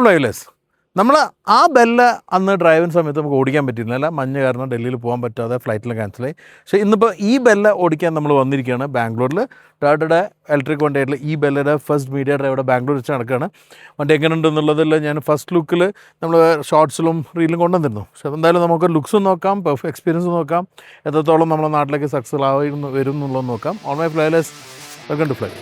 ഫ്ലൈലെസ് നമ്മൾ ആ ബെല്ല അന്ന് ഡ്രൈവിങ് സമയത്ത് നമുക്ക് ഓടിക്കാൻ പറ്റിയിരുന്നില്ല. മഞ്ഞ് കാരണം ഡൽഹിയിൽ പോകാൻ പറ്റാതെ ഫ്ലൈറ്റിൽ ക്യാൻസലായി പക്ഷേ ഇന്നിപ്പോൾ ഈ ബെല്ല ഓടിക്കാൻ നമ്മൾ വന്നിരിക്കുകയാണ് ബാംഗ്ലൂരിൽ ടാറ്റയുടെ ഇലക്ട്രിക് വണ്ടിയായിട്ടുള്ള ഈ ബെല്ലയുടെ ഫസ്റ്റ് മീഡിയ ഡ്രൈവിടെ ബാംഗ്ലൂർ വെച്ച് നടക്കുകയാണ്. വണ്ടി എങ്ങനെ ഉണ്ടെന്നുള്ളതെല്ലാം ഞാൻ ഫസ്റ്റ് ലുക്കിൽ നമ്മൾ ഷോർട്സിലും റീലും കൊണ്ടുവന്നിരുന്നു. പക്ഷേ എന്തായാലും നമുക്ക് ലുക്സും നോക്കാം എക്സ്പീരിയൻസ് നോക്കാം. എത്രത്തോളം നമ്മുടെ നാട്ടിലേക്ക് സക്സസ് ആവുന്നു വരും എന്നുള്ളത് നോക്കാം. On my ഫ്ലൈലെസ് welcome to fly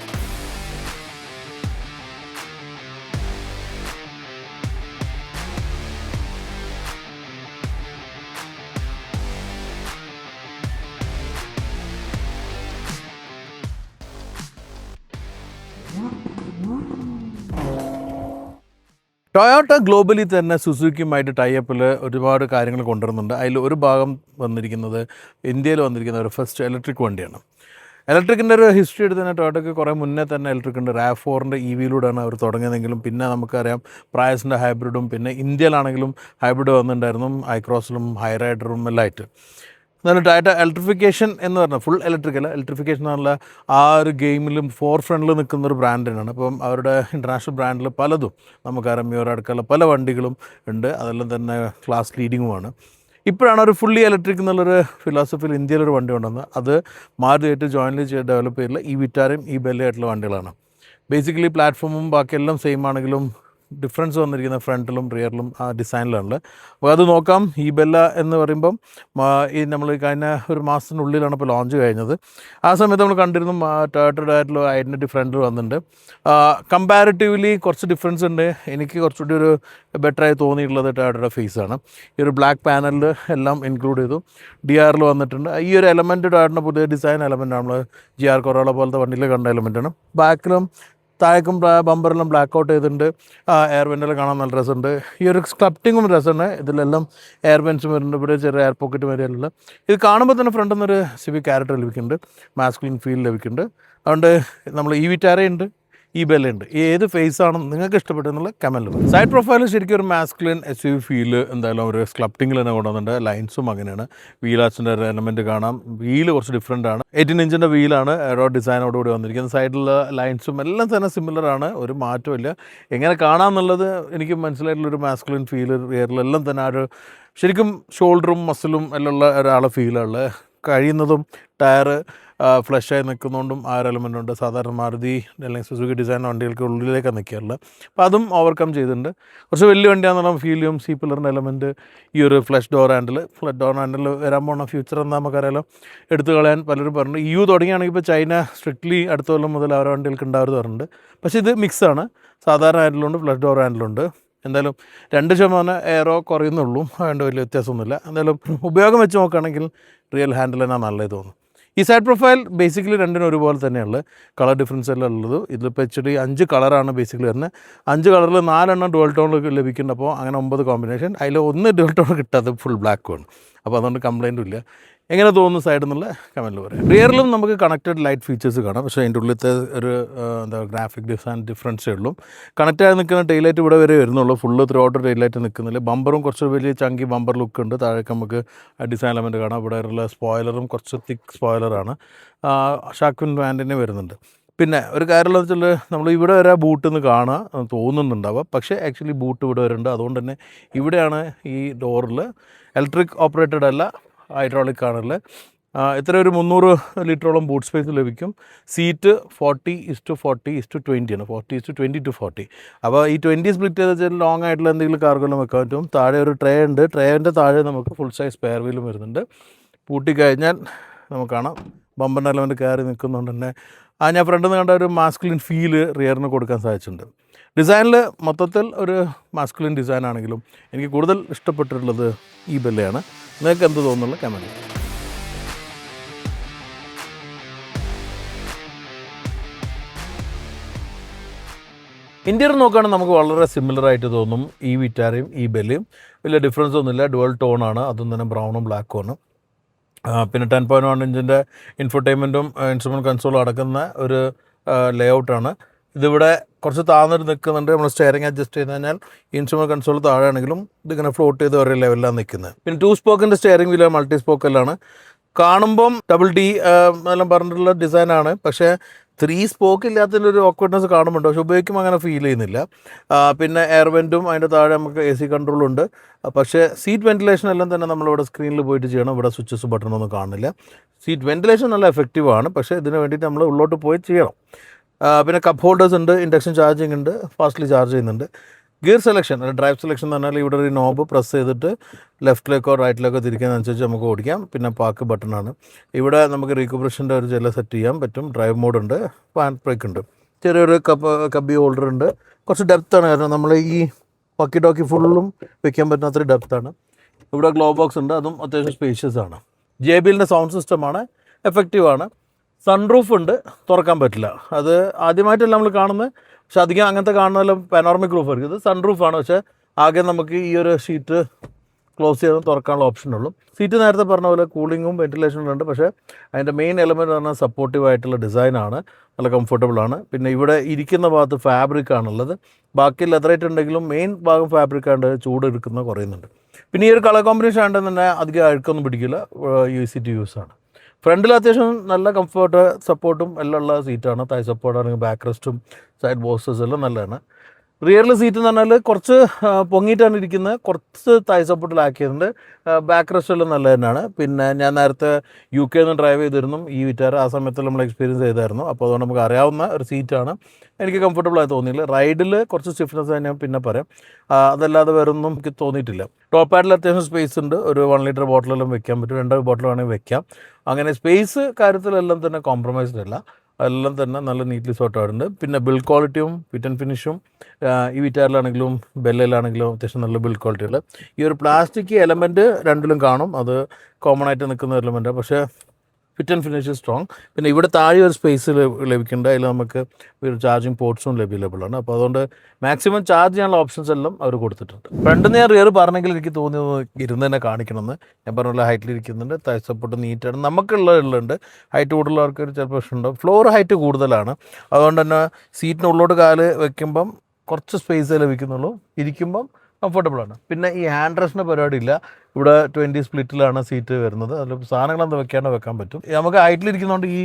Toyota globally തന്നെ സുസുക്കിയുമായിട്ട് ടൈപ്പിൽ ഒരുപാട് കാര്യങ്ങൾ കൊണ്ടുവരുന്നുണ്ട്. അതിൽ ഒരു ഭാഗം വന്നിരിക്കുന്നത് ഇന്ത്യയിൽ വന്നിരിക്കുന്ന ഒരു ഫസ്റ്റ് ഇലക്ട്രിക് വണ്ടിയാണ്. ഇലക്ട്രിക്കിന്റെ ഒരു ഹിസ്റ്ററി എടുത്ത് തന്നെ ടൊയോട്ടയ്ക്ക് കുറേ മുന്നേ തന്നെ ഇലക്ട്രിക് ഉണ്ട്. റാവ് ഫോറിന്റെ ഇ വിയിലൂടെയാണ് അവർ തുടങ്ങിയതെങ്കിലും പിന്നെ നമുക്കറിയാം പ്രായസിന്റെ ഹൈബ്രിഡും പിന്നെ ഇന്ത്യയിലാണെങ്കിലും ഹൈബ്രിഡ് വന്നിട്ടുണ്ടായിരുന്നു. ഐക്രോസിലും ഹൈറൈഡറും എല്ലാം ആയിട്ട്. എന്നാലും ടാറ്റ ഇലക്ട്രിഫിക്കേഷൻ എന്ന് പറഞ്ഞാൽ ഫുൾ ഇലക്ട്രിക്കൽ ഇലക്ട്രിഫിക്കേഷൻ എന്നുള്ള ആ ഒരു ഗെയിമിലും ഫോർ ഫ്രണ്ടിൽ നിൽക്കുന്ന ഒരു ബ്രാൻഡ് തന്നെയാണ്. അപ്പം അവരുടെ ഇന്റർനാഷണൽ ബ്രാൻഡിൽ പലതും. നമുക്കറിയാം മ്യൂർ അടുക്കള പല വണ്ടികളും ഉണ്ട്. അതെല്ലാം തന്നെ ക്ലാസ് ലീഡിങ്ങുമാണ് ഇപ്പോഴാണ് ഒരു ഫുള്ളി ഇലക്ട്രിക് എന്നുള്ളൊരു ഫിലോസഫിയിൽ ഇന്ത്യയിലൊരു വണ്ടി കൊണ്ടുവന്നത്. അത് മാരുതിയായിട്ട് ജോയിൻലി ചെയ്ത് ഡെവലപ്പ് ചെയ്തിട്ടുള്ള ഈ വിറ്റാരയും ഈ ബെല്ലയായിട്ടുള്ള വണ്ടികളാണ്. ബേസിക്കലി പ്ലാറ്റ്ഫോമും ബാക്കിയെല്ലാം സെയിം ആണെങ്കിലും ഡിഫറൻസ് വന്നിരിക്കുന്ന ഫ്രണ്ടിലും റിയറിലും ആ ഡിസൈനിലാണ് അപ്പോൾ അത് നോക്കാം. ഈ ബെല്ല എന്ന് പറയുമ്പം ഈ നമ്മൾ കഴിഞ്ഞ ഒരു മാസത്തിനുള്ളിലാണ് ഇപ്പോൾ ലോഞ്ച് കഴിഞ്ഞത്. ആ സമയത്ത് നമ്മൾ കണ്ടിരുന്നു ടോട്ടയുടെ ആയിട്ടുള്ള ഐഡന്റിറ്റി ഫ്രണ്ടിൽ വന്നിട്ടുണ്ട്. കമ്പാരിറ്റീവ്ലി കുറച്ച് ഡിഫറൻസ് ഉണ്ട്. എനിക്ക് കുറച്ചുകൂടി ഒരു ബെറ്ററായി തോന്നിയിട്ടുള്ളത് ടോട്ടയുടെ ഫേസാണ് ഈ ഒരു ബ്ലാക്ക് പാനലിൽ എല്ലാം ഇൻക്ലൂഡ് ചെയ്തു. ഡി ആറിൽ വന്നിട്ടുണ്ട്. ഈ ഒരു എലമെന്റ് ടോട്ടിന്റെ പുതിയ ഡിസൈൻ എലമെന്റ് നമ്മൾ ജി ആർ കൊറോള പോലത്തെ വണ്ടിയിൽ കണ്ട എലമെന്റാണ് ബാക്കിലും താഴേക്കും ബമ്പറിലും ബ്ലാക്ക് ഔട്ട് ചെയ്തിട്ടുണ്ട്. എയർ വെന്റിൽ കാണാൻ നല്ല രസമുണ്ട്. ഈ ഒരു സ്ക്ലപ്റ്റിങ്ങും രസമാണ്. ഇതിലെല്ലാം എയർ വെൻസും വരുന്നുണ്ട്. ഇവിടെ ചെറിയ എയർ പോക്കറ്റ് വരെയുള്ള ഇത് കാണുമ്പോൾ തന്നെ ഫ്രണ്ടിൽ നിന്നൊരു സിവിക് ക്യാരക്ടർ ലഭിക്കുന്നുണ്ട്. മാസ്ക്ലിൻ ഫീൽ ലഭിക്കുന്നുണ്ട്. അതുകൊണ്ട് നമ്മൾ ഈ വിറ്റാരയുണ്ട്. ഈ ബെല്ലുണ്ട്. ഏത് ഫേസ് ആണ് നിങ്ങൾക്ക് ഇഷ്ടപ്പെട്ടെന്നുള്ള കമന്റ് സൈഡ് പ്രൊഫൈൽ ശരിക്കും ഒരു മാസ്കുലിൻ എസ് യു ഫീൽ എന്തായാലും ഒരു സ്ക്ലപ്റ്റിങ്ങിൽ തന്നെ കൊണ്ടുവന്നിട്ടുണ്ട്. ലൈൻസും അങ്ങനെയാണ്. വീലാച്ചിന്റെ എലമെന്റ് കാണാം. വീൽ കുറച്ച് ഡിഫറെന്റ് ആണ്. എയ്റ്റീൻ ഇഞ്ചിന്റെ വീലാണ് ഡിസൈനോട് ഡിസൈനോടുകൂടി വന്നിരിക്കുന്നത്. സൈഡിലുള്ള ലൈൻസും എല്ലാം തന്നെ സിമിലറാണ് ഒരു മാറ്റമില്ല എങ്ങനെ കാണാമെന്നുള്ളത് എനിക്ക് മനസ്സിലായിട്ടുള്ള ഒരു മാസ്കുലിൻ ഫീൽ റിയറിലെല്ലാം തന്നെ ആ ഒരു ശരിക്കും ഷോൾഡറും മസിലും എല്ലാം ഉള്ള ഒരാളെ ഫീലുള്ള കഴിയുന്നതും ടയർ ഫ്ലഷായി നിൽക്കുന്നതുകൊണ്ടും ആ ഒരു എലമെന്റ് ഉണ്ട്. സാധാരണ മാരുതി അല്ലെങ്കിൽ സുസുക്കി ഡിസൈൻ വണ്ടികൾക്ക് ഉള്ളിലേക്കാണ് നിൽക്കാറുള്ളത് അപ്പോൾ അതും ഓവർകം ചെയ്തിട്ടുണ്ട്. കുറച്ച് വലിയ വണ്ടിയാണെന്നുള്ള ഫീൽ ചെയ്യും സി പില്ലറിന്റെ എലമെന്റ് ഈ ഒരു flush door handle flush door handle വരാൻ പോകുന്ന ഫ്യൂച്ചർ എന്താ നമുക്കറിയാലോ. എടുത്തു കളയാൻ പലരും പറഞ്ഞു യു തുടങ്ങിയാണെങ്കിൽ ഇപ്പോൾ ചൈന സ്ട്രിക്ട്ലി അടുത്ത കൊല്ലം മുതൽ അവരുടെ വണ്ടികൾക്ക് ഉണ്ടാവരുത് പറഞ്ഞിട്ടുണ്ട്. പക്ഷേ ഇത് മിക്സാണ് സാധാരണ ഹാൻഡിലുണ്ട് ഫ്ലഷ് ഡോർ ഹാൻഡിലുണ്ട് എന്തായാലും രണ്ട് ശതമാനം എയറോ കുറയുന്നുള്ളൂ. അതുകൊണ്ട് വലിയ വ്യത്യാസമൊന്നുമില്ല. എന്തായാലും ഉപയോഗം വെച്ച് നോക്കുകയാണെങ്കിൽ റിയൽ ഹാൻഡിൽ തന്നെ നല്ലത് തോന്നുന്നു. ഈ സൈഡ് പ്രൊഫൈൽ ബേസിക്കലി രണ്ടിനും ഒരുപോലെ തന്നെയുള്ളത് കളർ ഡിഫറൻസ് എല്ലാം ഉള്ളത്. ഇതിലിപ്പോൾ എച്ച് ഡി അഞ്ച് കളറാണ് ബേസിക്കലി വരുന്നത്. അഞ്ച് കളറിൽ നാലെണ്ണം ഡുവൽ ടോൺ ലഭിക്കുന്നുണ്ട്. അപ്പോൾ അങ്ങനെ ഒമ്പത് കോമ്പിനേഷൻ അതിൽ ഒന്ന് ഡുവൽ ടോൺ കിട്ടാതെ ഫുൾ ബ്ലാക്കുമാണ് അപ്പോൾ അതുകൊണ്ട് കംപ്ലൈന്റും ഇല്ല. എങ്ങനെ തോന്നുന്നു സൈഡിൽ എന്നുള്ള കമന്റിൽ പറയാം. റിയറിലും നമുക്ക് കണക്റ്റഡ് ലൈറ്റ് ഫീച്ചേഴ്സ് കാണാം. പക്ഷേ അതിന്റെ ഉള്ളിലത്തെ ഒരു എന്താ ഗ്രാഫിക് ഡിസൈൻ ഡിഫറൻസേ ഉള്ളൂ. കണക്റ്റ് ആയി നിൽക്കുന്ന ടെയിൽ ലൈറ്റ് ഇവിടെ വരെ വരുന്നുള്ളൂ. Full throughout tail light നിൽക്കുന്നില്ല ബമ്പറും കുറച്ച് വലിയ ചങ്കി ബമ്പർ ലുക്ക് ഉണ്ട്. താഴേക്ക് നമുക്ക് ഡിസൈൻ എലമെന്റ് കാണാം. ഇവിടെ ഉള്ള സ്പോയിലറും കുറച്ച് തിക്ക് സ്പോയിലറാണ് ഷാക്വിൻ ബ്രാൻഡിനെ വരുന്നുണ്ട്. പിന്നെ ഒരു കാര്യമെന്ന് വെച്ചാൽ നമ്മൾ ഇവിടെ വരെ ബൂട്ട് എന്ന് കാണാം തോന്നുന്നുണ്ടാവുക പക്ഷേ ആക്ച്വലി ബൂട്ട് ഇവിടെ വരുന്നുണ്ട് അതുകൊണ്ട് തന്നെ ഇവിടെയാണ് ഈ ഡോറിൽ ഇലക്ട്രിക് ഓപ്പറേറ്റഡ് അല്ല ഹൈഡ്രോളിക് ആണുള്ളത്. ഇത്ര ഒരു മുന്നൂറ് ലിറ്ററോളം ബൂട്ട് സ്പേസ് ലഭിക്കും. Seat forty is to forty is to twenty ആണ്. Forty is to twenty to forty. അപ്പോൾ ഈ ട്വന്റി സ്പ്ലിറ്റ് ചെയ്ത് വെച്ചാൽ ലോങ് ആയിട്ടുള്ള എന്തെങ്കിലും കാർഗോലും വെക്കാൻ പറ്റും. താഴെ ഒരു ട്രേ ഉണ്ട്. ട്രേന്റെ താഴെ നമുക്ക് ഫുൾ സൈസ് സ്പെയർ വീലും വരുന്നുണ്ട്. പൂട്ടിക്കഴിഞ്ഞാൽ നമുക്ക് കാണാം. ബമ്പറിന്റെ എലമെന്റ് കയറി നിൽക്കുന്നുണ്ട് തന്നെ ആ ഞാൻ ഫ്രണ്ടിൽ നിന്ന് കണ്ട ഒരു മാസ്കുലിൻ ഫീൽ റിയറിന് കൊടുക്കാൻ സാധിച്ചിട്ടുണ്ട്. ഡിസൈനിൽ മൊത്തത്തിൽ ഒരു മാസ്കുലിൻ ഡിസൈൻ ആണെങ്കിലും എനിക്ക് കൂടുതൽ ഇഷ്ടപ്പെട്ടിട്ടുള്ളത് ഈ ബെല്ലയാണ് നിങ്ങൾക്ക് എന്ത് തോന്നുന്നുള്ള കമന്റ് ഇന്ത്യയിൽ നോക്കുകയാണെങ്കിൽ നമുക്ക് വളരെ സിമിലറായിട്ട് തോന്നും ഈ വിറ്റാരയും ഈ ബെല്ലയും വലിയ ഡിഫറൻസ് ഒന്നുമില്ല. ഡുവൽ ആണ്. അതും തന്നെ ബ്രൗണും ബ്ലാക്കും ആണ്. പിന്നെ ടെൻ പോയിന്റ് വൺ ഇഞ്ചിന്റെ ഇൻഫർടൈൻമെന്റും ഇൻസ്ട്രുമെന്റ് കൺസോളും അടക്കുന്ന ഒരു ലേ ഔട്ടാണ് ഇതിവിടെ കുറച്ച് താഴ്ന്നിട്ട് നിൽക്കുന്നുണ്ട്. നമ്മൾ സ്റ്റിയറിംഗ് അഡ്ജസ്റ്റ് ചെയ്ത് കഴിഞ്ഞാൽ ഇൻസ്ട്രുമെന്റ് കൺസോൾ താഴെയാണെങ്കിലും ഇതിങ്ങനെ ഫ്ലോട്ട് ചെയ്ത് ഒരേ ലെവലിലാണ് നിൽക്കുന്നത്. പിന്നെ ടു സ്പോക്കിന്റെ സ്റ്റെയറിംഗ് വീൽ മൾട്ടി സ്പോക്കെല്ലാം കാണുമ്പം ഡബിൾ ഡി എല്ലാം പറഞ്ഞിട്ടുള്ള ഡിസൈനാണ് പക്ഷേ ത്രീ സ്പോക്ക് ഇല്ലാത്തതിന്റെ ഒരു ഓക്വേർഡ്നെസ് കാണുന്നുണ്ട്. പക്ഷെ ഉപയോഗിക്കുമ്പോൾ അങ്ങനെ ഫീൽ ചെയ്യുന്നില്ല. പിന്നെ എയർ വെന്റും അതിന്റെ താഴെ നമുക്ക് എ സി കൺട്രോളുണ്ട് പക്ഷേ സീറ്റ് വെന്റിലേഷൻ എല്ലാം തന്നെ നമ്മളിവിടെ സ്ക്രീനിൽ പോയിട്ട് ചെയ്യണം. ഇവിടെ സ്വിച്ചസ് ബട്ടണൊന്നും കാണുന്നില്ല. സീറ്റ് വെന്റിലേഷൻ നല്ല എഫക്റ്റീവാണ് പക്ഷേ ഇതിന് വേണ്ടിയിട്ട് നമ്മൾ ഉള്ളോട്ട് പോയി ചെയ്യണം. പിന്നെ കപ്പ് ഹോൾഡേഴ്സ് ഉണ്ട് ഇൻഡക്ഷൻ ചാർജിങ് ഉണ്ട് ഫാസ്റ്റ്ലി ചാർജ് ചെയ്യുന്നുണ്ട്. ഗിയർ സെലക്ഷൻ ഡ്രൈവ് സെലക്ഷൻ എന്ന് പറഞ്ഞാൽ ഇവിടെ ഒരു നോബ് പ്രസ് ചെയ്തിട്ട് ലെഫ്റ്റിലേക്കോ റൈറ്റിലേക്കോ തിരിക്കുന്നതനുസരിച്ച് നമുക്ക് ഓടിക്കാം. പിന്നെ പാക്ക് ബട്ടണാണ് ഇവിടെ നമുക്ക് റീകുബ്രേഷന്റെ ഒരു ചില സെറ്റ് ചെയ്യാൻ പറ്റും. ഡ്രൈവ് മോഡുണ്ട് ഹാൻഡ് ബ്രേക്ക് ഉണ്ട്. ചെറിയൊരു കപ്പ് കബി ഹോൾഡർ ഉണ്ട്. കുറച്ച് ഡെപ്താണ് കാരണം നമ്മൾ ഈ പക്കി ടോക്കി ഫുള്ളും വെക്കാൻ പറ്റുന്നത്ര ഡെപ്താണ് ഇവിടെ ഗ്ലോ ബോക്സ് ഉണ്ട്. അതും അത്യാവശ്യം സ്പേഷ്യസ് ആണ്. ജെ ബിലിന്റെ സൗണ്ട് സിസ്റ്റമാണ് എഫക്റ്റീവാണ് സൺറൂഫ് ഉണ്ട്. തുറക്കാൻ പറ്റില്ല. അത് ആദ്യമായിട്ടല്ല നമ്മൾ കാണുന്നത്? പക്ഷെ അധികം അങ്ങനത്തെ കാണുന്നതെല്ലാം പാനോർമിക് റൂഫ് ആയിരിക്കും. ഇത് സൺ റൂഫാണ് പക്ഷേ ആകെ നമുക്ക് ഈ ഒരു ഷീറ്റ് ക്ലോസ് ചെയ്ത് തുറക്കാനുള്ള ഓപ്ഷൻ ഉള്ളൂ. സീറ്റ് നേരത്തെ പറഞ്ഞ പോലെ കൂളിങ്ങും വെന്റിലേഷനും ഉണ്ട്. പക്ഷേ അതിന്റെ മെയിൻ എലമെന്റ് പറഞ്ഞാൽ സപ്പോർട്ടീവ് ആയിട്ടുള്ള ഡിസൈനാണ് നല്ല കംഫർട്ടബിൾ ആണ്. പിന്നെ ഇവിടെ ഇരിക്കുന്ന ഭാഗത്ത് ഫാബ്രിക് ആണുള്ളത്. ബാക്കി ലെതറേറ്റ് ഉണ്ടെങ്കിലും മെയിൻ ഭാഗം ഫാബ്രിക് ആണ്ട് ചൂട് എടുക്കുന്ന കുറയുന്നുണ്ട്. പിന്നെ ഈ ഒരു കളർ കോമ്പിനേഷൻ ആയിട്ട് തന്നെ അധികം അഴുക്കൊന്നും പിടിക്കില്ല. യു സി ടി യൂസ് ആണ്. ഫ്രണ്ടിൽ അത്യാവശ്യം നല്ല കംഫർട്ട് സപ്പോർട്ടും എല്ലാം ഉള്ള സീറ്റാണ് തായ് സപ്പോർട്ട് ആണെങ്കിൽ ബാക്ക് റെസ്റ്റും സൈഡ് ബോക്സസ് എല്ലാം നല്ലതാണ്. റിയറിൽ സീറ്റ് എന്ന് പറഞ്ഞാൽ കുറച്ച് പൊങ്ങിയിട്ടാണ് ഇരിക്കുന്നത് കുറച്ച് തായ് സപ്പോർട്ടിലാക്കിയിട്ടുണ്ട് ബാക്ക് റെസ്റ്റെല്ലാം നല്ല തന്നെയാണ്. പിന്നെ ഞാൻ നേരത്തെ യു കെ നിന്ന് ഡ്രൈവ് ചെയ്തിരുന്നു. ഈ വിറ്റാർ ആ സമയത്ത് നമ്മൾ എക്സ്പീരിയൻസ് ചെയ്തായിരുന്നു. അപ്പോൾ അതുകൊണ്ട് നമുക്ക് അറിയാവുന്ന ഒരു സീറ്റാണ് എനിക്ക് കംഫർട്ടബിളായി തോന്നിയില്ല. റൈഡിൽ കുറച്ച് സ്റ്റിഫ്നെസ് തന്നെ പിന്നെ പറയാം. അതല്ലാതെ വേറെ ഒന്നും എനിക്ക് തോന്നിയിട്ടില്ല. ടോപ്പ് പാഡിൽ അത്യാവശ്യം സ്പേസ് ഉണ്ട്. ഒരു വൺ ലിറ്റർ ബോട്ടിലെല്ലാം വെക്കാൻ പറ്റും. രണ്ട് ബോട്ടിൽ വേണമെങ്കിൽ വെക്കാം. അങ്ങനെ സ്പേസ് കാര്യത്തിലെല്ലാം തന്നെ കോംപ്രമൈസ്ഡ് അല്ല. എല്ലാം തന്നെ നല്ല നീറ്റ്ലി സോർട്ട് ആയിട്ടുണ്ട്. പിന്നെ ബിൽഡ് ക്വാളിറ്റിയും ഫിറ്റ് ആൻഡ് ഫിനിഷും ഈ വിറ്റാറിലാണെങ്കിലും ബെല്ലയിലാണെങ്കിലും അത്യാവശ്യം നല്ല ബിൽഡ് ക്വാളിറ്റി ഉള്ള. ഈ ഒരു പ്ലാസ്റ്റിക് എലമെന്റ് രണ്ടിലും കാണും. അത് കോമൺ ആയിട്ട് നിൽക്കുന്ന എലമെന്റാണ് പക്ഷേ ഫിറ്റ് ആൻഡ് ഫിനിഷ് സ്ട്രോങ് പിന്നെ ഇവിടെ താഴെ ഒരു സ്പേസ് ലഭിക്കുന്നുണ്ട്. അതിൽ നമുക്ക് ഒരു ചാർജിങ് പോർട്സും ലഭ്യലബിൾ ആണ്. അപ്പോൾ അതുകൊണ്ട് മാക്സിമം ചാർജ് ചെയ്യാനുള്ള ഓപ്ഷൻസ് എല്ലാം അവർ കൊടുത്തിട്ടുണ്ട്. ഫ്രണ്ട് ഞാൻ റിയർ പറഞ്ഞെങ്കിൽ എനിക്ക് തോന്നിയത് ഇരുന്ന് തന്നെ കാണിക്കണമെന്ന്. ഞാൻ പറഞ്ഞ പോലെ ഹൈറ്റിൽ ഇരിക്കുന്നുണ്ട്. തൈ സപ്പോർട്ട് നീറ്റാണ് നമുക്കുള്ള ഉള്ളുണ്ട് ഹൈറ്റ് കൂടുതലുള്ളവർക്ക് ഒരു ചില പ്രശ്നമുണ്ടാവും ഫ്ലോർ ഹൈറ്റ് കൂടുതലാണ്. അതുകൊണ്ട് തന്നെ സീറ്റിനുള്ളോട്ട് കാൽ വെക്കുമ്പം കുറച്ച് സ്പേസ് ലഭിക്കുന്നുള്ളൂ. ഇരിക്കുമ്പം കംഫർട്ടബിൾ ആണ്. പിന്നെ ഈ ഹാൻഡ് റെസ്റ്റിന് പരിപാടി ഇല്ല ഇവിടെ ട്വന്റി സ്പ്ലിറ്റിലാണ് സീറ്റ് വരുന്നത്. അതിൽ സാധനങ്ങൾ എന്താ വെക്കാണ്ട് വെക്കാൻ പറ്റും. നമുക്ക് ഹൈറ്റിലിരിക്കുന്നതുകൊണ്ട് ഈ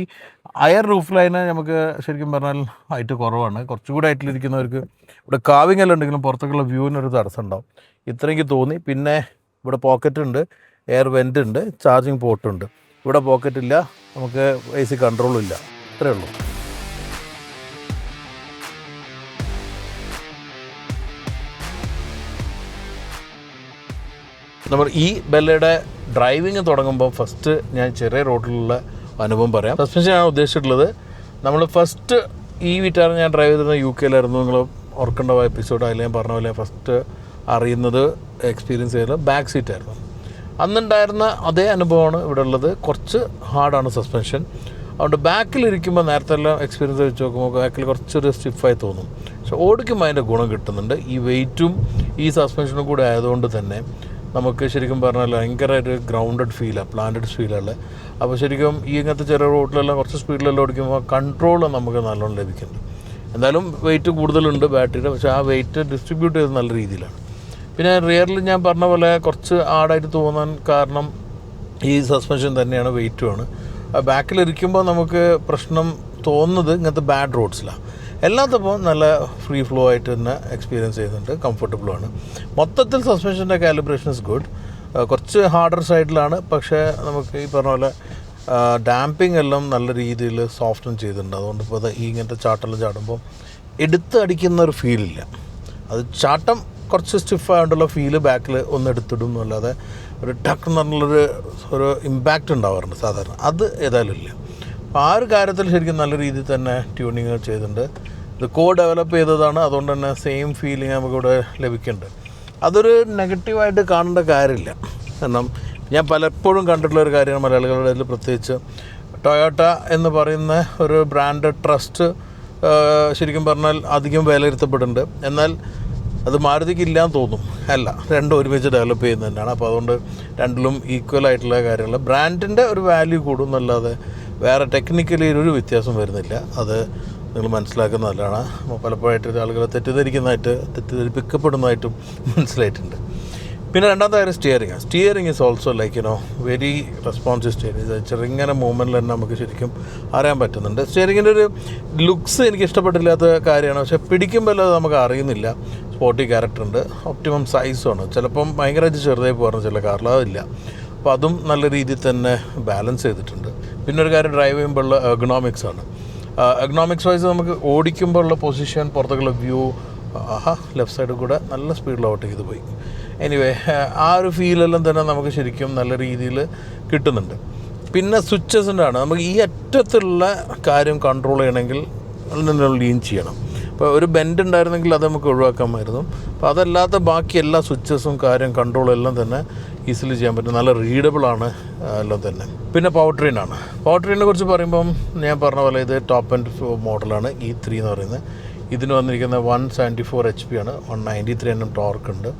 അയർ റൂഫ് ലൈന് നമുക്ക് ശരിക്കും പറഞ്ഞാൽ ഹൈറ്റ് കുറവാണ്. കുറച്ചുകൂടി ഹൈറ്റിലിരിക്കുന്നവർക്ക് ഇവിടെ കാവിങ് എല്ലാം ഉണ്ടെങ്കിലും പുറത്തേക്കുള്ള വ്യൂവിനൊരു തടസ്സം ഉണ്ടാവും. ഇത്രയ്ക്ക് തോന്നി. പിന്നെ ഇവിടെ പോക്കറ്റ് ഉണ്ട്. എയർ വെന്റ് ഉണ്ട്. ചാർജിങ് പോർട്ടുണ്ട് ഇവിടെ പോക്കറ്റ് ഇല്ല. നമുക്ക് എ സി കൺട്രോളും ഇല്ല. അത്രയേ ഉള്ളൂ. നമ്മൾ ഈ ബെല്ലയുടെ ഡ്രൈവിങ് തുടങ്ങുമ്പോൾ ഫസ്റ്റ് ഞാൻ ചെറിയ റോഡിലുള്ള അനുഭവം പറയാം. സസ്പെൻഷൻ ആണ് ഉദ്ദേശിച്ചിട്ടുള്ളത്. നമ്മൾ ഫസ്റ്റ് ഈ വിറ്റാർ ഞാൻ ഡ്രൈവ് ചെയ്തിരുന്ന യു കെയിലായിരുന്നു നിങ്ങൾ ഓർക്കേണ്ട എപ്പിസോഡ് അതിൽ ഞാൻ പറഞ്ഞ പോലെ ഫസ്റ്റ് അറിയുന്നത് എക്സ്പീരിയൻസ് ചെയ്തത് ബാക്ക് സീറ്റായിരുന്നു അന്നുണ്ടായിരുന്ന അതേ അനുഭവമാണ് ഇവിടെ ഉള്ളത്. കുറച്ച് ഹാർഡാണ് സസ്പെൻഷൻ അതുകൊണ്ട് ബാക്കിലിരിക്കുമ്പോൾ നേരത്തെ എല്ലാം എക്സ്പീരിയൻസ് വെച്ച് നോക്കുമ്പോൾ ബാക്കിൽ കുറച്ചൊരു സ്റ്റിഫായി തോന്നും. പക്ഷെ ഓടിക്കുമ്പോൾ അതിന്റെ ഗുണം കിട്ടുന്നുണ്ട്. ഈ വെയിറ്റും ഈ സസ്പെൻഷനും കൂടെ ആയതുകൊണ്ട് തന്നെ നമുക്ക് ശരിക്കും പറഞ്ഞാൽ ഭയങ്കരമായിട്ട് ഗ്രൗണ്ടഡ് ഫീലാണ് പ്ലാന്റഡ് ഫീലാണ് അപ്പോൾ ശരിക്കും ഈ ഇങ്ങനത്തെ ചെറിയ റോഡിലെല്ലാം കുറച്ച് സ്പീഡിലെല്ലാം ഓടിക്കുമ്പോൾ കൺട്രോൾ നമുക്ക് നല്ലോണം ലഭിക്കുന്നു എന്തായാലും വെയിറ്റ് കൂടുതലുണ്ട് ബാറ്ററിയുടെ പക്ഷേ ആ വെയിറ്റ് ഡിസ്ട്രിബ്യൂട്ട് ചെയ്ത് നല്ല രീതിയിലാണ്. പിന്നെ റിയറിൽ ഞാൻ പറഞ്ഞ പോലെ കുറച്ച് ആടായിട്ട് തോന്നാൻ കാരണം ഈ സസ്പെൻഷൻ തന്നെയാണ് വെയിറ്റുമാണ് ബാക്കിലിരിക്കുമ്പോൾ നമുക്ക് പ്രശ്നം തോന്നുന്നത് ഇങ്ങനത്തെ ബാഡ് റോഡ്സിലാണ് എല്ലാത്തപ്പോൾ നല്ല ഫ്രീ ഫ്ലോ ആയിട്ട് തന്നെ എക്സ്പീരിയൻസ് ചെയ്യുന്നുണ്ട്. കംഫർട്ടബിളാണ് മൊത്തത്തിൽ സസ്പെൻഷന്റെ കാലിബ്രേഷൻ ഇസ് ഗുഡ് കുറച്ച് ഹാർഡർ സൈഡിലാണ് പക്ഷേ നമുക്ക് ഈ പറഞ്ഞ പോലെ ഡാമ്പിങ് എല്ലാം നല്ല രീതിയിൽ സോഫ്റ്റൻ ചെയ്തിട്ടുണ്ട്. അതുകൊണ്ട് ഇപ്പോൾ ഈ ഇങ്ങനത്തെ ചാട്ടെല്ലാം ചാടുമ്പോൾ എടുത്ത് അടിക്കുന്ന ഒരു ഫീലില്ല അത് ചാട്ടം കുറച്ച് സ്റ്റിഫ് ആയിട്ടുള്ള ഫീൽ ബാക്കിൽ ഒന്ന് എടുത്തിടും എന്നല്ലാതെ ഒരു ടക്ക് എന്നുള്ളൊരു ഒരു ഇമ്പാക്റ്റ് ഉണ്ടാവാറുണ്ട് സാധാരണ. അത് ഏതായാലും ഇല്ല. അപ്പോൾ ആ ഒരു കാര്യത്തിൽ ശരിക്കും നല്ല രീതിയിൽ തന്നെ ട്യൂണിങ് ചെയ്തിട്ടുണ്ട്. ഇത് കോ ഡെവലപ്പ് ചെയ്തതാണ് അതുകൊണ്ട് തന്നെ സെയിം ഫീലിംഗ് നമുക്കിവിടെ ലഭിക്കുന്നുണ്ട്. അതൊരു നെഗറ്റീവായിട്ട് കാണേണ്ട കാര്യമില്ല. കാരണം ഞാൻ പലപ്പോഴും കണ്ടിട്ടുള്ള ഒരു കാര്യമാണ് മലയാളികളുടെ ഇതിൽ പ്രത്യേകിച്ച് ടൊയോട്ട എന്ന് പറയുന്ന ഒരു ബ്രാൻഡ് ട്രസ്റ്റ് ശരിക്കും പറഞ്ഞാൽ അധികം വിലയിരുത്തപ്പെടുന്നുണ്ട്. എന്നാൽ അത് മാരുതിക്ക് ഇല്ലാന്ന് തോന്നും. അല്ല രണ്ടും ഒരുമിച്ച് ഡെവലപ്പ് ചെയ്യുന്നതിനാണ്. അപ്പോൾ അതുകൊണ്ട് രണ്ടിലും ഈക്വൽ ആയിട്ടുള്ള കാര്യങ്ങൾ ബ്രാൻഡിന്റെ ഒരു വാല്യൂ കൂടും എന്നല്ലാതെ വേറെ ടെക്നിക്കലി ഒരു വ്യത്യാസം വരുന്നില്ല. അത് നിങ്ങൾ മനസ്സിലാക്കുന്ന നല്ലതാണ് അപ്പോൾ പലപ്പോഴായിട്ട് ആളുകളെ തെറ്റിദ്ധരിക്കുന്നതായിട്ട് തെറ്റിദ്ധരിപ്പിക്കപ്പെടുന്നതായിട്ടും മനസ്സിലായിട്ടുണ്ട്. പിന്നെ രണ്ടാമത്തെ കാര്യം steering steering is also like you know very responsive steering ചെറുങ്ങനെ മൂവ്മെന്റിൽ തന്നെ നമുക്ക് ശരിക്കും അറിയാൻ പറ്റുന്നുണ്ട്. സ്റ്റിയറിങ്ങിന്റെ ഒരു ലുക്സ് എനിക്ക് ഇഷ്ടപ്പെട്ടില്ലാത്ത കാര്യമാണ്. പക്ഷേ പിടിക്കുമ്പോൾ അത് നമുക്ക് അറിയുന്നില്ല. സ്പോർട്ടി ക്യാരക്ടർ ഉണ്ട്. ഒപ്റ്റിമം സൈസുമാണ് ചിലപ്പം ഭയങ്കരമായിട്ട് ചെറുതായി പോകുന്ന ചില കാറിൽ അതില്ല. അപ്പോൾ അതും നല്ല രീതിയിൽ തന്നെ ബാലൻസ് ചെയ്തിട്ടുണ്ട്. പിന്നെ ഒരു കാര്യം ഡ്രൈവ് ചെയ്യുമ്പോഴുള്ള എക്കണോമിക്സ് ആണ്. എക്കണോമിക്സ് വൈസ് നമുക്ക് ഓടിക്കുമ്പോഴുള്ള പൊസിഷൻ പുറത്തേക്കുള്ള വ്യൂ ആഹാ ലെഫ്റ്റ് സൈഡിൽ കൂടെ നല്ല സ്പീഡിൽ ഔട്ട് ചെയ്ത് പോയി. എനിവേ ആ ഒരു ഫീലെല്ലാം തന്നെ നമുക്ക് ശരിക്കും നല്ല രീതിയിൽ കിട്ടുന്നുണ്ട്. പിന്നെ സ്വിച്ചസിന്റെ ആണ് നമുക്ക് ഈ അറ്റത്തുള്ള കാര്യം കൺട്രോൾ ചെയ്യണമെങ്കിൽ ലീൻ ചെയ്യണം. ഒരു ബെൻഡ് ഉണ്ടായിരുന്നെങ്കിൽ അത് നമുക്ക് ഒഴിവാക്കാമായിരുന്നു. അപ്പോൾ അതല്ലാത്ത ബാക്കി എല്ലാ സ്വിച്ചസും കാര്യം കൺട്രോളും എല്ലാം തന്നെ ഈസിലി ചെയ്യാൻ പറ്റും. നല്ല റീഡബിളാണ് എല്ലാം തന്നെ. പിന്നെ പവർ ട്രെയിനാണ് പവർ ട്രെയിനെ കുറിച്ച് പറയുമ്പം ഞാൻ പറഞ്ഞ പോലെ ഇത് ടോപ്പ് ആൻഡ് മോഡലാണ് ഇ ത്രീ എന്ന് പറയുന്നത്. ഇതിന് വന്നിരിക്കുന്ന one seventy four H P ആണ്. വൺ നയന്റി ത്രീ എണ്ണം ടോർക്ക് ഉണ്ട്.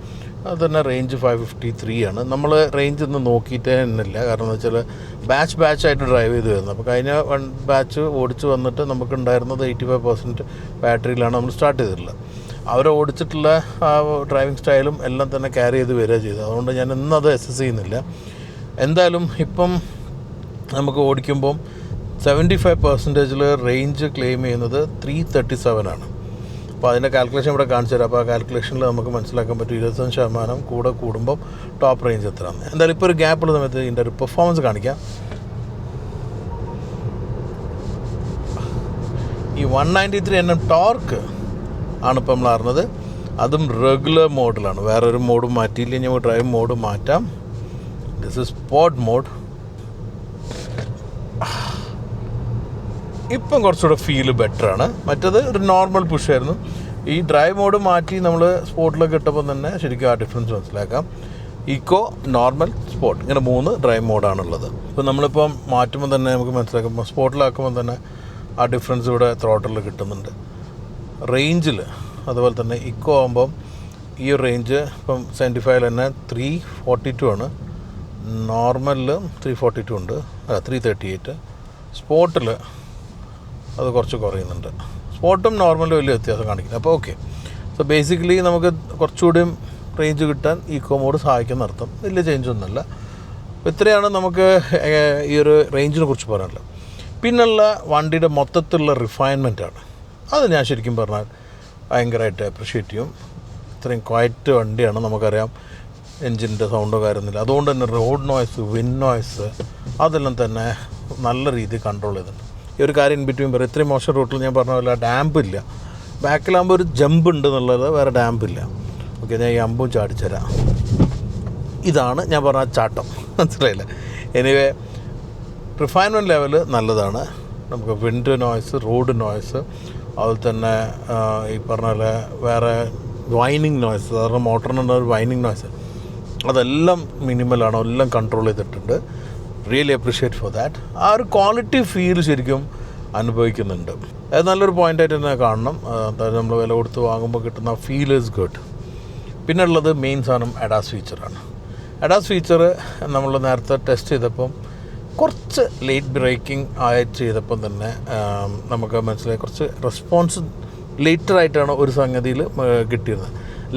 അത് തന്നെ റേഞ്ച് ഫൈവ് ഫിഫ്റ്റി ത്രീ ആണ്. നമ്മൾ റേഞ്ച് ഒന്നും നോക്കിയിട്ടേ തന്നില്ല കാരണം എന്ന് വെച്ചാൽ ബാച്ച് ബാച്ച് ആയിട്ട് ഡ്രൈവ് ചെയ്ത് വരുന്നത്. അപ്പോൾ കഴിഞ്ഞ വൺ ബാച്ച് ഓടിച്ച് വന്നിട്ട് നമുക്ക് ഉണ്ടായിരുന്നത് എയ്റ്റി ഫൈവ് പെർസെന്റ് ബാറ്ററിയിലാണ് നമ്മൾ സ്റ്റാർട്ട് ചെയ്തിട്ടുള്ളത്. അവർ ഓടിച്ചിട്ടുള്ള ആ ഡ്രൈവിംഗ് സ്റ്റൈലും എല്ലാം തന്നെ ക്യാരി ചെയ്ത് വരിക ചെയ്തു അതുകൊണ്ട് ഞാൻ ഇന്നും അത് എസ് എസ് ചെയ്യുന്നില്ല. എന്തായാലും ഇപ്പം നമുക്ക് ഓടിക്കുമ്പം സെവന്റി ഫൈവ് പെർസെന്റേജിൽ റേഞ്ച് ക്ലെയിം ചെയ്യുന്നത് ത്രീ തേർട്ടി സെവൻ ആണ്. അപ്പോൾ അതിന്റെ കാൽക്കുലേഷൻ ഇവിടെ കാണിച്ചു തരാം. അപ്പോൾ ആ കാൽക്കുലേഷനിൽ നമുക്ക് മനസ്സിലാക്കാൻ പറ്റും ഇരുപത്തഞ്ച് ശതമാനം കൂടെ കൂടുമ്പം ടോപ്പ് റേഞ്ച് എത്രയാണ്. എന്തായാലും ഇപ്പോൾ ഒരു ഗ്യാപ്പുള്ള സമയത്ത് ഇതിന്റെ ഒരു പെർഫോമൻസ് കാണിക്കാം. ഈ one ninety three N M torque ആണ് ഇപ്പം നമ്മൾ അറിഞ്ഞത്. അതും റെഗുലർ മോഡിലാണ് വേറൊരു മോഡ് മാറ്റിയില്ലെങ്കിൽ ഡ്രൈവ് മോഡ് മാറ്റാം. ദിസ് ഇസ് സ്പോട്ട് മോഡ് ഇപ്പം കുറച്ചുകൂടെ ഫീൽ ബെറ്റർ ആണ്. മറ്റത് ഒരു നോർമൽ പുഷ് ആയിരുന്നു. ഈ ഡ്രൈവ് മോഡ് മാറ്റി നമ്മൾ സ്പോട്ടിലൊക്കെ ഇട്ടപ്പോൾ തന്നെ ശരിക്കും ആ ഡിഫറൻസ് മനസ്സിലാക്കാം. ഇക്കോ നോർമൽ സ്പോട്ട് ഇങ്ങനെ മൂന്ന് ഡ്രൈവ് മോഡാണുള്ളത് ഇപ്പം നമ്മളിപ്പം മാറ്റുമ്പോൾ തന്നെ നമുക്ക് മനസ്സിലാക്കുമ്പോൾ സ്പോട്ടിലാക്കുമ്പോൾ തന്നെ ആ ഡിഫറൻസ് ഇവിടെ ത്രോട്ടറിൽ കിട്ടുന്നുണ്ട്. റേഞ്ചിൽ അതുപോലെ തന്നെ ഇക്കോ ആകുമ്പം ഈ ഒരു റേഞ്ച് ഇപ്പം സെവന്റി ഫൈവിൽ തന്നെ ത്രീ ഫോർട്ടി ടു ആണ്. നോർമലിൽ ത്രീ ഫോർട്ടി ടു ഉണ്ട്. ത്രീ തേർട്ടി എയ്റ്റ് സ്പോട്ടിൽ അത് കുറച്ച് കുറയുന്നുണ്ട്. സ്പോട്ടും നോർമലും വലിയ വ്യത്യാസം കാണിക്കുന്നു അപ്പോൾ ഓക്കെ. സോ ബേസിക്കലി നമുക്ക് കുറച്ചുകൂടിയും റേഞ്ച് കിട്ടാൻ ഈക്കോ മോഡ് സഹായിക്കുന്ന അർത്ഥം. വലിയ ചേഞ്ച് ഒന്നുമില്ല. ഇത്രയാണ് നമുക്ക് ഈ ഒരു റേഞ്ചിനെ കുറിച്ച് പറയാനുള്ളത്. പിന്നുള്ള വണ്ടിയുടെ മൊത്തത്തിലുള്ള റിഫൈൻമെന്റാണ് അത് ഞാൻ ശരിക്കും പറഞ്ഞാൽ ഭയങ്കരമായിട്ട് അപ്രിഷ്യേറ്റ് ചെയ്യും. ഇത്രയും ക്വയറ്റ് വണ്ടിയാണ് നമുക്കറിയാം. എൻജിന്റെ സൗണ്ടോ കാര്യമൊന്നുമില്ല. അതുകൊണ്ട് തന്നെ റോഡ് നോയ്സ് വിൻ നോയ്സ് അതെല്ലാം തന്നെ നല്ല രീതിയിൽ കൺട്രോൾ ചെയ്തിട്ടുണ്ട്. ഈ ഒരു കാര്യം ഇൻ ബിറ്റ്വീൻ പറയും. ഇത്രയും മോശം റൂട്ടിൽ ഞാൻ പറഞ്ഞ പോലെ ഡാമ്പ് ഇല്ല. ബാക്കിലാകുമ്പോൾ ഒരു ജമ്പ് ഉണ്ട് എന്നുള്ളത് വേറെ ഡാമ്പ് ഇല്ല. ഓക്കെ ഞാൻ ഈ അമ്പും ചാടിച്ചരാം ഇതാണ് ഞാൻ പറഞ്ഞ ചാട്ടം. മനസ്സിലായില്ലേ? എനിവേ റിഫൈൻമെന്റ് ലെവൽ നല്ലതാണ്. നമുക്ക് വിൻഡ് നോയ്സ് റോഡ് നോയ്സ് അതുപോലെ തന്നെ ഈ പറഞ്ഞ പോലെ വേറെ വൈനിങ് നോയ്സ് സാധാരണ മോട്ടറിനുള്ള ഒരു വൈനിങ് നോയ്സ് അതെല്ലാം മിനിമലാണ് എല്ലാം കൺട്രോൾ ചെയ്തിട്ടുണ്ട്. റിയലി അപ്രിഷിയേറ്റ് ഫോർ ദാറ്റ് ആ ഒരു ക്വാളിറ്റി ഫീൽ ശരിക്കും അനുഭവിക്കുന്നുണ്ട്. അത് നല്ലൊരു പോയിന്റായിട്ട് തന്നെ കാണണം. അതായത് നമ്മൾ വില കൊടുത്ത് വാങ്ങുമ്പോൾ കിട്ടുന്ന ഫീൽ ഇസ് ഗുഡ് പിന്നെ ഉള്ളത് മെയിൻ സാധനം അഡാസ് ഫീച്ചറാണ് അഡാസ് ഫീച്ചർ നമ്മൾ നേരത്തെ ടെസ്റ്റ് ചെയ്തപ്പം കുറച്ച് ലേറ്റ് ബ്രേക്കിംഗ് ആയിട്ട് ചെയ്തപ്പം തന്നെ നമുക്ക് മനസ്സിലായി കുറച്ച് റെസ്പോൺസ് ലേറ്റർ ആയിട്ടാണ് ഒരു സംഗതിയിൽ കിട്ടിയത്.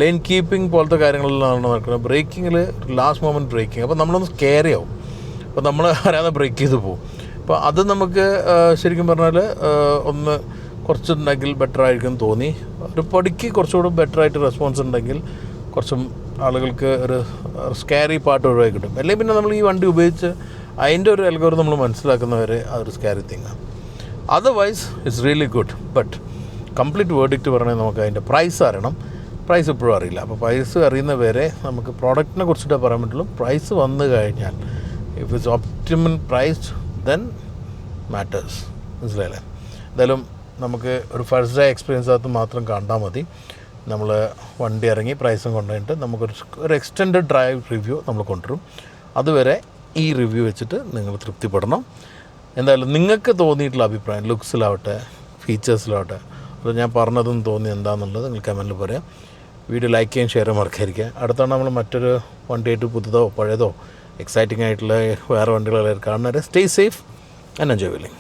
ലൈൻ കീപ്പിംഗ് പോലത്തെ കാര്യങ്ങളിലാണ് നടക്കുന്നത് ബ്രേക്കിങ്ങിൽ ലാസ്റ്റ് മൊമെന്റ് ബ്രേക്കിംഗ് അപ്പോൾ നമ്മളൊന്ന് കെയർ ആവും അപ്പോൾ നമ്മൾ അറിയാതെ ബ്രേക്ക് ചെയ്ത് പോകും അപ്പോൾ അത് നമുക്ക് ശരിക്കും പറഞ്ഞാൽ ഒന്ന് കുറച്ചുണ്ടെങ്കിൽ ബെറ്റർ ആയിരിക്കും തോന്നി. ഒരു പടിക്ക് കുറച്ചുകൂടി ബെറ്റർ ആയിട്ട് റെസ്പോൺസ് ഉണ്ടെങ്കിൽ കുറച്ചും ആളുകൾക്ക് ഒരു സ്കാരി പാട്ട് ഒഴിവായി കിട്ടും. അല്ലെങ്കിൽ പിന്നെ നമ്മൾ ഈ വണ്ടി ഉപയോഗിച്ച് അതിന്റെ ഒരു എൽഗോർ നമ്മൾ മനസ്സിലാക്കുന്നവരെ ആ ഒരു scary തിങ്ങാം otherwise it's really good but complete verdict പറഞ്ഞാൽ നമുക്ക് അതിന്റെ പ്രൈസ് അറിയണം. പ്രൈസ് ഇപ്പോഴും അറിയില്ല. അപ്പോൾ പ്രൈസ് അറിയുന്ന വരെ നമുക്ക് പ്രോഡക്റ്റിനെ കുറിച്ചിട്ടേ പറയാൻ പറ്റുള്ളൂ. പ്രൈസ് വന്നു കഴിഞ്ഞാൽ if it's optimal price then matters മനസ്സിലായില്ലേ? എന്തായാലും നമുക്ക് ഒരു ഫസ്റ്റ് ഡേ എക്സ്പീരിയൻസ് അകത്ത് മാത്രം കണ്ടാൽ മതി. നമ്മൾ വണ്ടി ഇറങ്ങി പ്രൈസും കൊണ്ടുപോയിട്ട് നമുക്കൊരു ഒരു എക്സ്റ്റെൻഡ് ഡ്രൈവ് റിവ്യൂ നമ്മൾ കൊണ്ടുവരും. അതുവരെ ഈ റിവ്യൂ വെച്ചിട്ട് നിങ്ങൾ തൃപ്തിപ്പെടണം. എന്തായാലും നിങ്ങൾക്ക് തോന്നിയിട്ടുള്ള അഭിപ്രായം ലുക്സിലാവട്ടെ ഫീച്ചേഴ്സിലാവട്ടെ അത് ഞാൻ പറഞ്ഞതും തോന്നി എന്താണെന്നുള്ളത് നിങ്ങൾ കമന്റിൽ പറയാം. വീഡിയോ ലൈക്ക് ചെയ്യാൻ ഷെയർ മറക്കാതിരിക്കുക അടുത്താണ് നമ്മൾ മറ്റൊരു വണ്ടിയായിട്ട് പുതുതോ പഴയതോ എക്സൈറ്റിംഗ് ആയിട്ടുള്ള വേറെ വണ്ടികളെല്ലാവരും കാണുന്നവരെ stay safe and enjoy wheeling